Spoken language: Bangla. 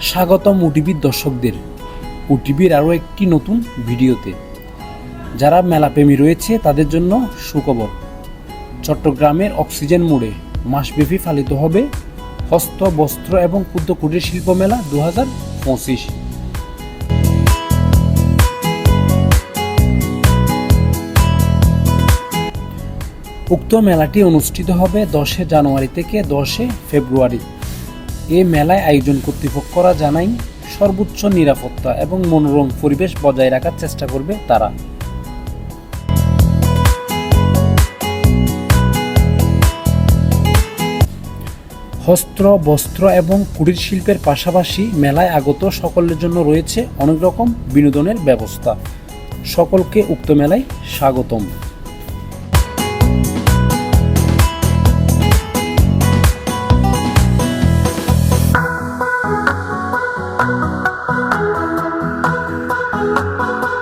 স্বাগতম ওটিভির দর্শকদের। ওটিভির আরও একটি নতুন ভিডিওতে। যারা মেলাপ্রেমী রয়েছে, তাদের জন্য সুখবর। চট্টগ্রামের অক্সিজেন মোড়ে মাসব্যাপী পালিত হবে হস্ত, বস্ত্র এবং ক্ষুদ্র কুটির শিল্প মেলা দু হাজার পঁচিশ। উক্ত মেলাটি অনুষ্ঠিত হবে দশে জানুয়ারি থেকে দশে ফেব্রুয়ারি। এ মেলায় আয়োজন কর্তৃপক্ষরা জানায়, সর্বোচ্চ নিরাপত্তা এবং মনোরম পরিবেশ বজায় রাখার চেষ্টা করবে তারা। হস্ত্র, বস্ত্র এবং কুটির শিল্পের পাশাপাশি মেলায় আগত সকলের জন্য রয়েছে অনেক রকম বিনোদনের ব্যবস্থা। সকলকে উক্ত মেলায় স্বাগতম। Bye.